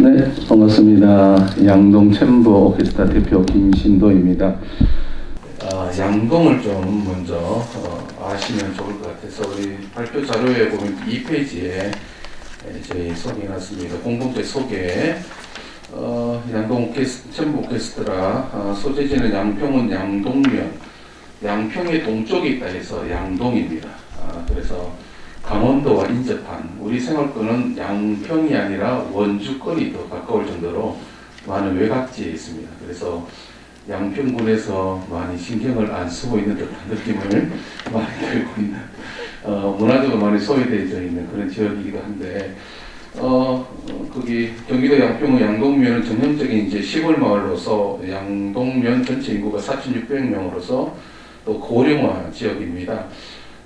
네, 반갑습니다. 양동 챔버 오케스트라 대표 김신도입니다. 아, 양동을 좀 먼저 어, 아시면 좋을 것 같아서 우리 발표 자료에 보면 2페이지에 저희 소개해놨습니다. 공동체 소개. 어, 양동 오케스, 챔버 오케스트라 어, 소재지는 양평은 양동면 양평의 동쪽에 있다 해서 양동입니다. 아, 그래서 강원도와 인접한 우리 생활권은 양평이 아니라 원주권이 더 가까울 정도로 많은 외곽지에 있습니다. 그래서 양평군에서 많이 신경을 안 쓰고 있는 듯한 느낌을 많이 들고 있는 어, 문화적으로 많이 소외되어 있는 그런 지역이기도 한데 어, 어, 거기 경기도 양평의 양동면은 전형적인 이제 시골 마을로서 양동면 전체 인구가 4,600명으로서 또 고령화 지역입니다.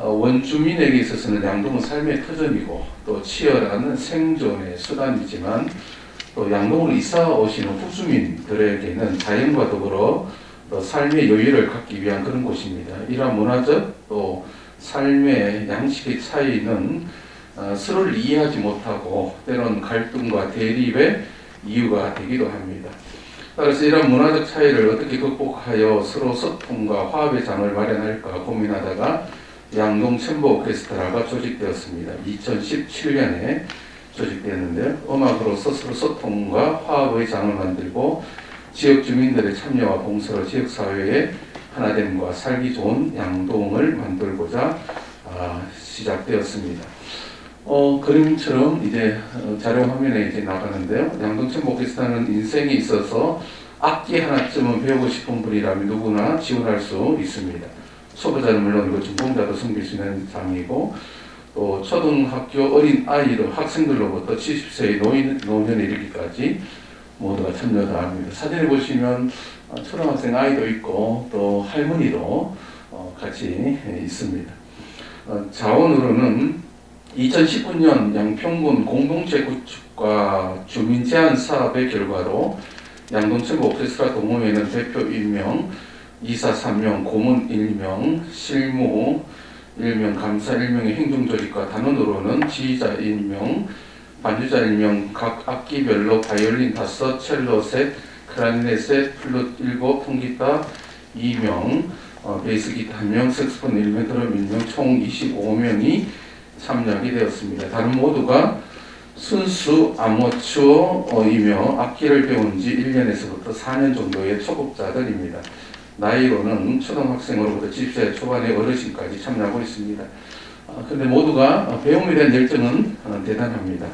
어, 원주민에게 있어서는 양동은 삶의 터전이고 또 치열한 생존의 수단이지만 또 양동으로 이사 오시는 후주민들에게는 자연과 더불어 또 삶의 여유를 갖기 위한 그런 곳입니다. 이러한 문화적 또 삶의 양식의 차이는 어, 서로를 이해하지 못하고 때론 갈등과 대립의 이유가 되기도 합니다. 따라서 이런 문화적 차이를 어떻게 극복하여 서로 소통과 화합의 장을 마련할까 고민하다가 양동 챔버 오케스트라가 조직되었습니다. 2017년에 조직되었는데요. 음악으로서 서로 소통과 화합의 장을 만들고 지역 주민들의 참여와 봉사로 지역 사회의 하나됨과 살기 좋은 양동을 만들고자 아, 시작되었습니다. 어, 그림처럼 이제 어, 자료 화면에 이제 나가는데요. 양동 챔버 오케스트라는 인생에 있어서 악기 하나쯤은 배우고 싶은 분이라면 누구나 지원할 수 있습니다. 초보자는 물론이고 전공자도 섬길 수 있는 장이고 또 초등학교 어린 아이로 학생들로부터 70세의 노인, 노년에 이르기까지 모두가 참여를 합니다. 사진을 보시면 어, 초등학생 아이도 있고 또 할머니도 어, 같이 있습니다. 어, 자원으로는 2019년 양평군 공동체 구축과 주민 제한 사업의 결과로 양동천 오케스트라 동호회는 대표 1명, 이사 3명, 고문 1명, 실무 1명, 감사 1명의 행정조직과 단원으로는 지휘자 1명, 반주자 1명, 각 악기별로 바이올린 5, 첼로 셋, 클라리넷 셋, 플룻 7, 통기타 2명, 어, 베이스 기타 1명, 색스폰 1명, 드럼 1명, 총 25명이 참여하게 되었습니다. 다른 모두가 순수 아마추어이며 악기를 배운 지 1년에서부터 4년 정도의 초급자들입니다. 나이로는 초등학생으로부터 70세 초반의 어르신까지 참여하고 있습니다. 아, 근데 모두가 배움에 대한 열정은 어, 대단합니다.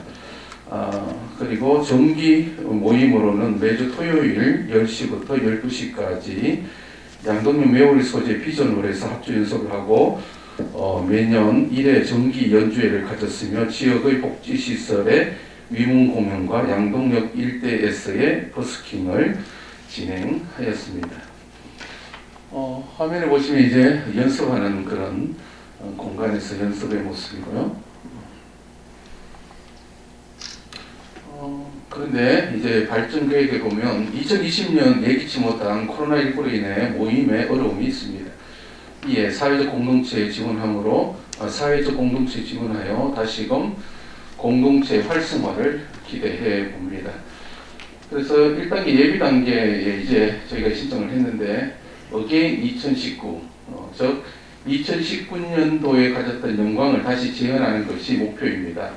아, 그리고 정기 모임으로는 매주 토요일 10시부터 12시까지 양동면 매월 소재 비전으로 해서 합주 연습을 하고 어, 매년 1회 정기 연주회를 가졌으며 지역의 복지시설의 위문 공연과 양동역 일대에서의 버스킹을 진행하였습니다. 어, 화면에 보시면 이제 연습하는 그런 어, 공간에서 연습의 모습이고요. 어, 그런데 이제 발전 계획에 보면 2020년 예기치 못한 코로나19로 인해 모임에 어려움이 있습니다. 이에 사회적 공동체에 지원함으로 어, 사회적 공동체에 지원하여 다시금 공동체 활성화를 기대해 봅니다. 그래서 1단계 예비 단계에 이제 저희가 신청을 했는데 어게인 2019, 어, 즉 2019년도에 가졌던 영광을 다시 재현하는 것이 목표입니다.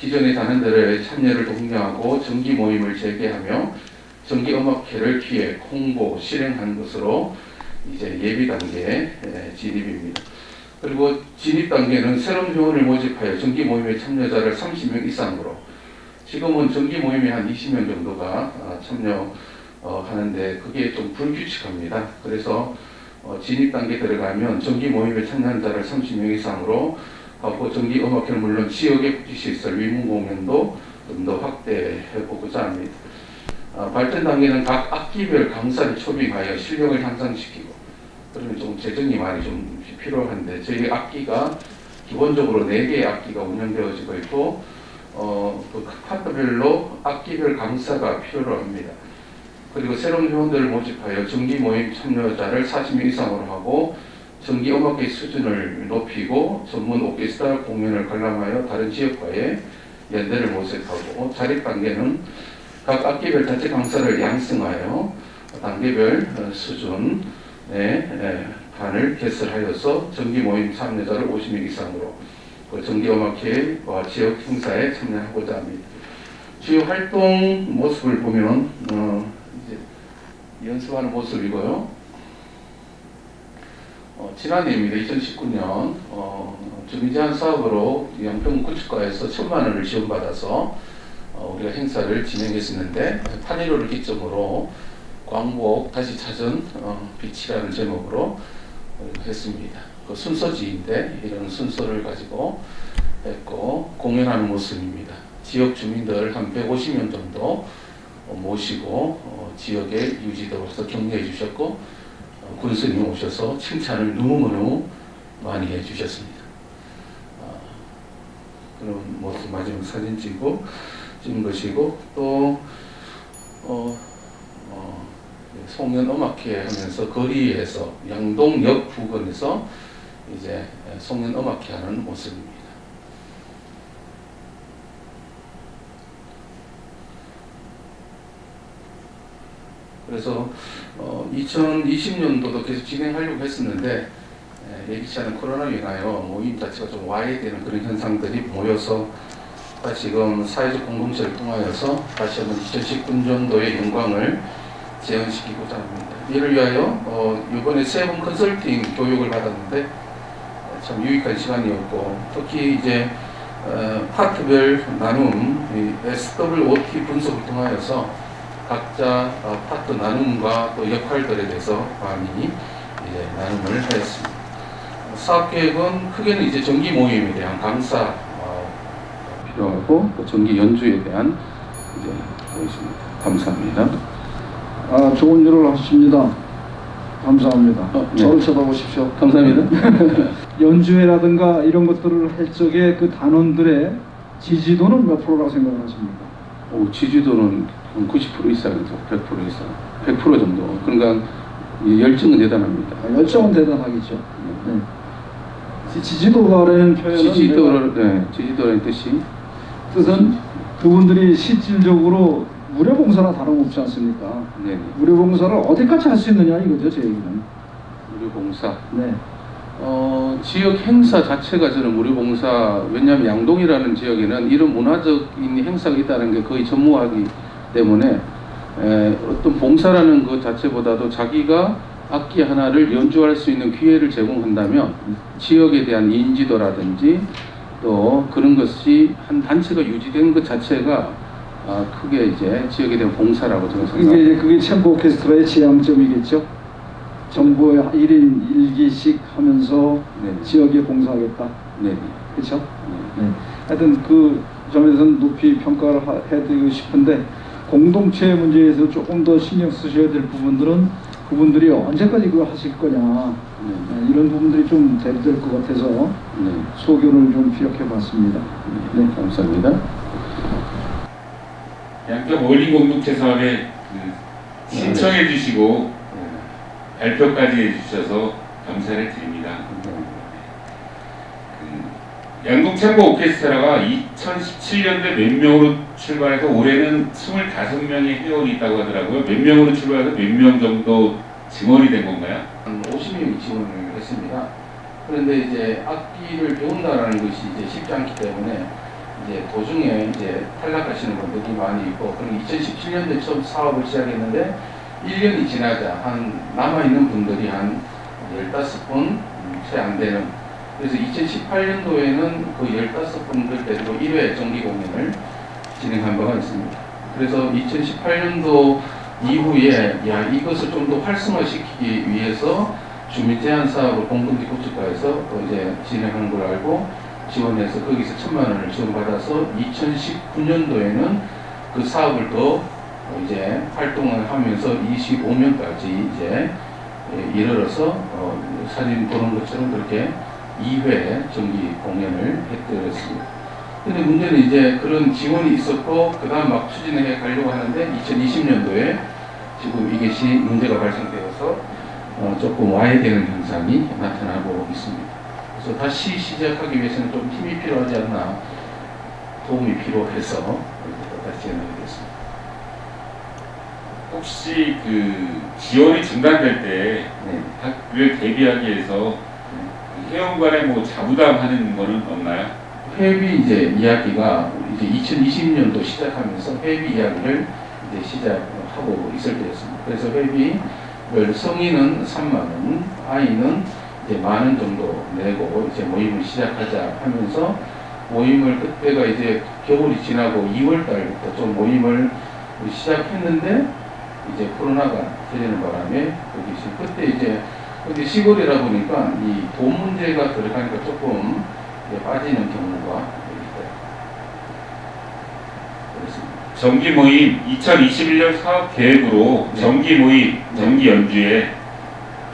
기존의 단원들의 참여를 독려하고 정기 모임을 재개하며 정기 음악회를 기획, 홍보, 실행한 것으로 이제 예비 단계 진입입니다. 그리고 진입 단계는 새로운 회원을 모집하여 정기 모임에 참여자를 30명 이상으로 지금은 정기 모임에 한 20명 정도가 아, 참여 하는데 그게 좀 불규칙합니다. 그래서 어, 진입 단계 들어가면 정기 모임에 참여한 자를 30명 이상으로 하고 정기 음악회는 물론 지역의 복지시설 위문 공연도 좀 더 확대해 보고자 합니다. 아, 발전 단계는 각 악기별 강사를 초빙하여 실력을 향상시키고 그러면 좀 재정이 많이 좀 필요한데 저희 악기가 기본적으로 4개의 악기가 운영되어지고 있고 어, 그 파트별로 악기별 강사가 필요로 합니다. 그리고 새로운 회원들을 모집하여 정기 모임 참여자를 40명 이상으로 하고 정기 음악계 수준을 높이고 전문 오케스트라 공연을 관람하여 다른 지역과의 연대를 모색하고 자립 단계는 각 악기별 자체 강사를 양성하여 단계별 어, 수준의 에, 반을 개설하여서 정기 모임 참여자를 50명 이상으로 그 정기 음악회와 지역 행사에 참여하고자 합니다. 주요 활동 모습을 보면 어, 연습하는 모습이고요. 어, 지난해입니다. 2019년 어, 주민제한 사업으로 양평 구축과에서 천만 원을 지원받아서 어, 우리가 행사를 진행했었는데 8.15를 기점으로 광복 다시 찾은 어, 빛이라는 제목으로 어, 했습니다. 그 순서지인데 이런 순서를 가지고 했고 공연하는 모습입니다. 지역 주민들 한 150명 정도 어, 모시고 어, 지역의 유지도로서 격려해 주셨고 어, 군수님 오셔서 칭찬을 너무너무 많이 해 주셨습니다. 어, 그런 모습 마지막 사진 찍고 찍은 것이고 또 어, 어, 송년 음악회 하면서 거리에서 양동역 부근에서 이제 송년 음악회 하는 모습입니다. 그래서 어, 2020년도도 계속 진행하려고 했었는데 에, 예기치 않은 코로나로 인하여 모임 자체가 좀 와해되는 그런 현상들이 모여서 다시금 사회적 공동체를 통하여서 다시 한번 2019년도의 영광을 재현시키고자 합니다. 이를 위하여 어, 이번에 세번 컨설팅 교육을 받았는데 어, 참 유익한 시간이었고 특히 이제 어, 파트별 나눔 이 SWOT 분석을 통하여서 각자 어, 파트 나눔과 또 역할들에 대해서 많이 이제 나눔을 하였습니다. 어, 사업 계획은 크게는 이제 정기 모임에 대한 강사 어, 필요하고 또 정기 연주에 대한 이제 그것입니다. 감사합니다. 아, 좋은 일을 하십니다. 감사합니다. 어, 네. 저를 쳐다보십시오. 감사합니다. 연주회라든가 이런 것들을 할 적에 그 단원들의 지지도는 몇 프로라고 생각하십니까? 오, 지지도는 90% 이상이죠. 100% 이상. 100% 정도. 그러니까 이 열정은 대단합니다. 아, 열정은 대단하겠죠. 네. 지- 지지도가라는 표현은 내가 지지도를 네, 지지도라는 뜻이 뜻은 그분들이 실질적으로 무료봉사나 다름없지 않습니까? 네, 무료봉사를 어디까지 할 수 있느냐 이거죠, 제 얘기는. 무료봉사. 네. 어, 지역 행사 자체가 저는 무료봉사 왜냐하면 양동이라는 지역에는 이런 문화적인 행사가 있다는 게 거의 전무하기 때문에 에, 어떤 봉사라는 것 자체보다도 자기가 악기 하나를 연주할 수 있는 기회를 제공한다면 지역에 대한 인지도라든지 또 그런 것이 한 단체가 유지된 것 자체가 아, 크게 이제 지역에 대한 봉사라고 저는 이게 생각합니다. 이제 그게 챔버 오케스트라의 지향점이겠죠. 정부의 1인 1기씩 하면서 네, 지역에 봉사하겠다. 네, 그렇죠? 네. 네. 하여튼 그 점에서는 높이 평가를 하- 해드리고 싶은데 공동체 문제에서 조금 더 신경 쓰셔야 될 부분들은 그분들이 언제까지 그걸 하실 거냐 네, 네, 이런 부분들이 좀 돼야 될것 같아서 네. 소견을 좀 피력해 봤습니다. 네, 감사합니다. 양평 어울림 공동체 사업에 그 신청해 주시고 발표까지 해주셔서 감사를 드립니다. 그 양동 챔버 오케스트라가 2017년도에 몇 명으로 출발해서 올해는 25명의 회원이 있다고 하더라고요. 몇 명으로 출발해서 몇 명 정도 증원이 된 건가요? 한 50명이 지원을 했습니다. 그런데 이제 악기를 배운다라는 것이 이제 쉽지 않기 때문에 이제 도중에 이제 탈락하시는 분들이 많이 있고, 그리고 2017년도에 처음 사업을 시작했는데 1년이 지나자 한 남아있는 분들이 한 15분 채 안 되는 그래서 2018년도에는 그 15분들 데리고 1회 정기 공연을 진행한 바가 있습니다. 그래서 2018년도 이후에 야 이것을 좀 더 활성화시키기 위해서 주민 제한 사업을 공동지 구축과에서 또 이제 진행하는 걸 알고 지원해서 거기서 천만 원을 지원받아서 2019년도에는 그 사업을 더 이제 활동을 하면서 25년까지 이제 예, 이르러서 어, 사진 보는 것처럼 그렇게 2회 정기 공연을 했더랬습니다. 근데 문제는 이제 그런 지원이 있었고 그 다음 막 추진해 가려고 하는데 2020년도에 지금 이것이 문제가 발생되어서 어, 조금 와해되는 현상이 나타나고 있습니다. 그래서 다시 시작하기 위해서는 좀 힘이 필요하지 않나 도움이 필요해서 또 다시 됐습니다. 혹시 그 지원이 중단될 때 네. 대비하기 위해서 그 회원 간에 뭐 자부담하는 거는 없나요? 회비 이제 이야기가 이제 2020년도 시작하면서 회비 이야기를 이제 시작하고 있을 때였습니다. 그래서 회비를 성인은 3만 원, 아이는 이제 만 원 정도 내고 이제 모임을 시작하자 하면서 모임을 그때가 이제 겨울이 지나고 2월 달부터 좀 모임을 시작했는데 이제 코로나가 터지는 바람에 거기 시- 그때 이제 근데 시골이라 보니까 이 돈 문제가 들어가니까 조금 빠지는 경우가 있어요. 그렇습니다. 정기 모임 2021년 사업 계획으로 네. 정기 모임, 네. 정기 연주에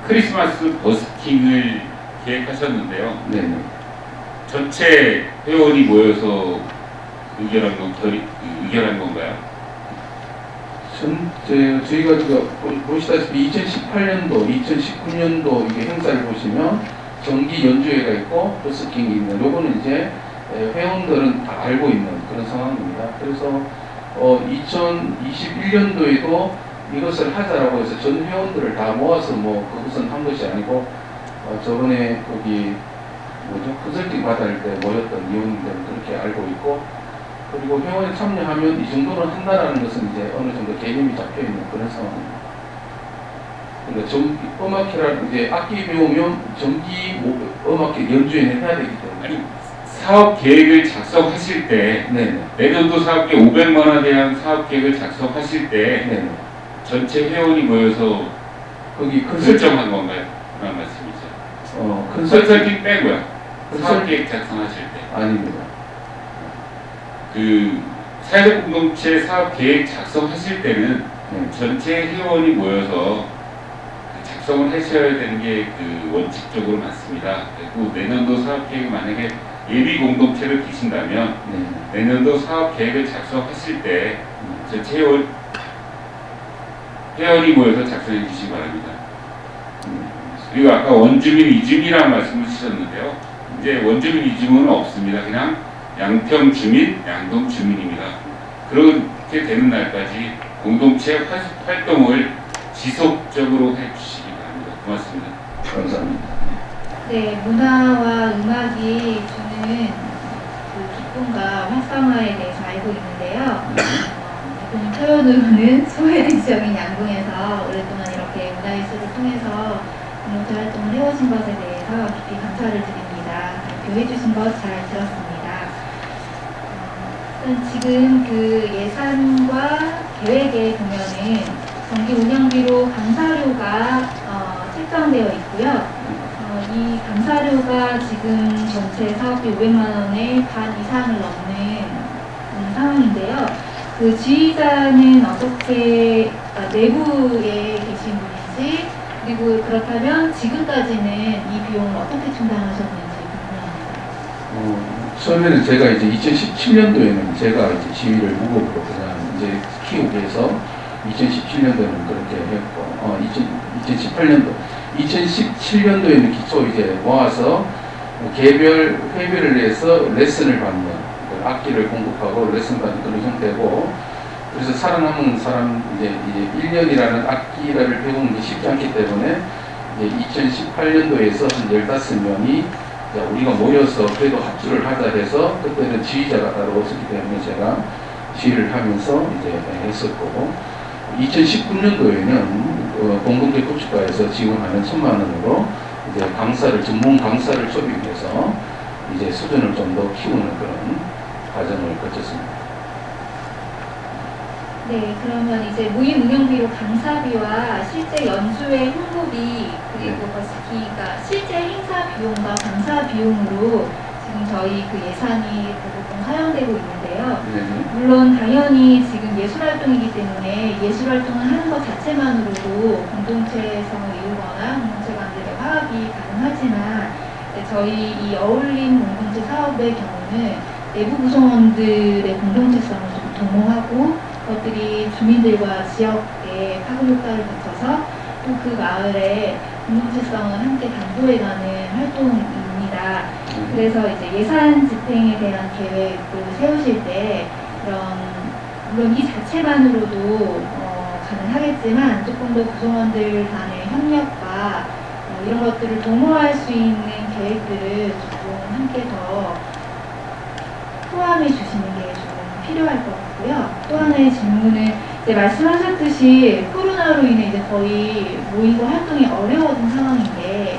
크리스마스 버스킹을 계획하셨는데요. 네네. 전체 회원이 모여서 의결한 건 결의, 의결한 건가요? 전체 저희가 지금 보- 보시다시피 2018년도, 2019년도 이게 행사를 보시면 정기 연주회가 있고 버스킹이 있는 요거는 이제 에, 회원들은 다 알고 있는 그런 상황입니다. 그래서 어, 2021년도에도 이것을 하자라고 해서 전 회원들을 다 모아서 뭐 그것은 한 것이 아니고 어, 저번에 거기 뭐죠 컨설팅 받을 때 모였던 위원들은 그렇게 알고 있고 그리고 회원에 참여하면 이 정도는 한다라는 것은 이제 어느 정도 개념이 잡혀 있는 그런 상황입니다. 그러니까 정 음악회라는 이제 악기 배우면 뭐- 음악회 연주회는 해야 되기 때문에. 아니 사업 계획을 작성하실 때 네네. 내년도 사업 계획 500만 원에 대한 사업 계획을 작성하실 때 네네. 전체 회원이 모여서 거기 컨설팅 설정한 건가요? 그런 말씀이죠. 어 컨설팅 컨설팅 빼고요. 사업 컨설팅 계획 작성하실 때. 아닙니다. 그 사회적 공동체 사업 계획 작성하실 때는 네. 전체 회원이 모여서 그 작성을 하셔야 되는 게 그 원칙적으로 맞습니다. 그리고 내년도 사업 계획을 만약에 예비 공동체를 두신다면 네. 내년도 사업 계획을 작성하실 때 전체 회원 회원이 모여서 작성해 주시기 바랍니다. 네. 그리고 아까 원주민 이주민이라는 말씀을 주셨는데요. 이제 원주민 이주민은 없습니다. 그냥 양평 주민, 양동 주민입니다. 그렇게 되는 날까지 공동체 활- 활동을 지속적으로 해주시기 바랍니다. 고맙습니다. 감사합니다. 네, 문화와 음악이 주는 그 기쁨과 활성화에 대해서 알고 있는데요. 어, 대표님 표현으로는 소외된 지역인 양궁에서 오랫동안 이렇게 문화예술을 통해서 공동체 활동을 해오신 것에 대해서 깊이 감사를 드립니다. 발표해 주신 것 잘 들었습니다. 어, 일단 지금 그 예산과 계획에 보면은 정기 운영비로 강사료가 어, 책정되어 있고요. 어, 이 감사료가 지금 전체 사업비 500만 원의 반 이상을 넘는 음, 상황인데요. 그 지휘자는 어떻게 아, 내부에 계신 분인지 그리고 그렇다면 지금까지는 이 비용을 어떻게 충당하셨는지 궁금합니다. 어, 처음에는 제가 이제 2017년도에는 제가 이제 지휘를 무급으로 그냥 이제 키우기 해서 2017년도에는 그렇게 했고, 어, 2018년도, 2017년도에는 기초 이제 모아서 개별 회비를 내서 레슨을 받는 그 악기를 공급하고 레슨 받는 그런 형태고, 그래서 살아남은 사람 이제, 이제 1년이라는 악기를 배우는 게 쉽지 않기 때문에 이제 2018년도에서 한 15명이 자, 우리가 모여서 그래도 합주를 하자 해서 그때는 지휘자가 따로 없었기 때문에 제가 지휘를 하면서 이제 했었고 2019년도에는 어, 공동체 구축가에서 지원하는 천만 원으로 이제 강사를 전문 강사를 초빙해서 이제 수준을 좀 더 키우는 그런 과정을 거쳤습니다. 네, 그러면 이제 모임 운영비로 강사비와 실제 연수회 홍보비 그리고 버스키가 실제 행사 비용과 강사 비용으로 지금 저희 그 예산이 대부분 사용되고 있는데요. 네. 물론 당연히 지금 예술 활동이기 때문에 예술 활동을 하는 것 자체만으로도 공동체성을 이루거나 공동체 간들의 화합이 가능하지만 네, 저희 이 어울림 공동체 사업의 경우는 내부 구성원들의 공동체성을 좀 도모하고 그 것들이 주민들과 지역에 파급 효과를 거쳐서 또 그 마을의 공동체성을 함께 담보해가는 활동입니다. 그래서 이제 예산 집행에 대한 계획을 세우실 때 그런 물론 이 자체만으로도 어, 가능하겠지만 조금 더 구성원들 간의 협력과 어, 이런 것들을 도모할 수 있는 계획들을 조금 함께 더 포함해 주시는 게 좀 필요할 것 같 고요. 또 하나의 질문은 이제 말씀하셨듯이 코로나로 인해 이제 거의 모이고 활동이 어려워진 상황인데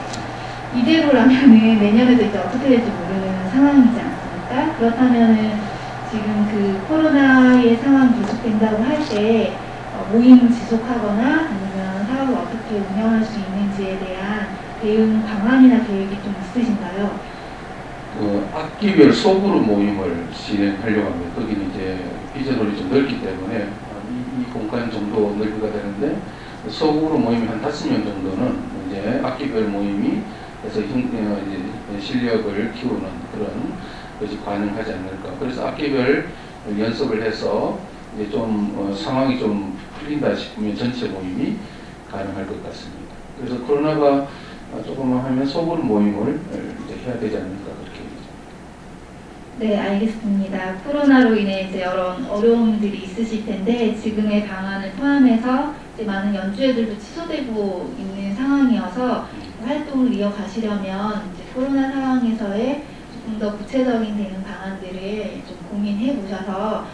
이대로라면은 내년에도 이제 어떻게 될지 모르는 상황이지 않습니까? 그렇다면은 지금 그 코로나의 상황이 계속된다고 할 때 모임을 지속하거나 아니면 사업을 어떻게 운영할 수 있는지에 대한 대응 방안이나 계획이 좀 있으신가요? 그 악기별 소그룹 모임을 진행하려고 합니다. 거기는 이제 비전홀이 좀 넓기 때문에 이, 이 공간 정도 넓이가 되는데 소그룹 모임이 한 다섯 명 정도는 이제 악기별 모임이 그래서 형, 어, 이제 실력을 키우는 그런 것이 가능하지 않을까. 그래서 악기별 연습을 해서 이제 좀 어, 상황이 좀 풀린다 싶으면 전체 모임이 가능할 것 같습니다. 그래서 코로나가 조금만 하면 소그룹 모임을 이제 해야 되지 않을까 네, 알겠습니다. 코로나로 인해 이제 여러 어려움들이 있으실 텐데 지금의 방안을 포함해서 이제 많은 연주회들도 취소되고 있는 상황이어서 활동을 이어가시려면 이제 코로나 상황에서의 조금 더 구체적인 대응 방안들을 좀 고민해 보셔서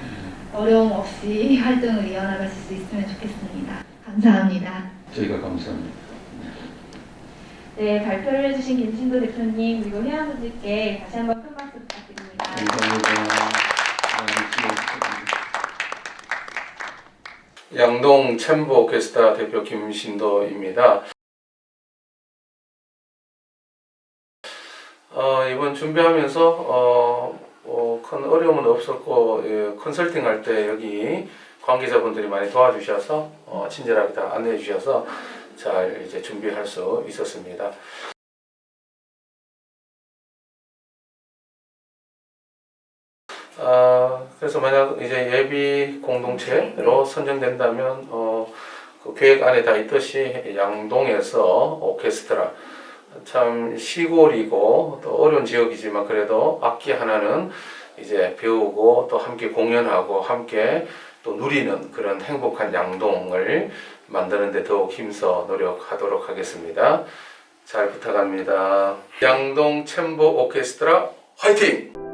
어려움 없이 활동을 이어나가실 수 있으면 좋겠습니다. 감사합니다. 저희가 감사합니다. 네, 발표를 해주신 김신도 대표님 그리고 회원분들께 다시 한번 큰 박수 부탁드립니다. 양동 챔버 오케스트라 대표 김신도입니다. 어, 이번 준비하면서 어, 어, 큰 어려움은 없었고 예, 컨설팅 할 때 여기 관계자분들이 많이 도와주셔서 어, 친절하게 다 안내해 주셔서 잘 이제 준비할 수 있었습니다. 그래서 만약 이제 예비 공동체로 선정된다면 어, 그 계획 안에 다 있듯이 양동에서 오케스트라 참 시골이고 또 어려운 지역이지만 그래도 악기 하나는 이제 배우고 또 함께 공연하고 함께 또 누리는 그런 행복한 양동을 만드는데 더욱 힘써 노력하도록 하겠습니다. 잘 부탁합니다. 양동 챔버 오케스트라 화이팅!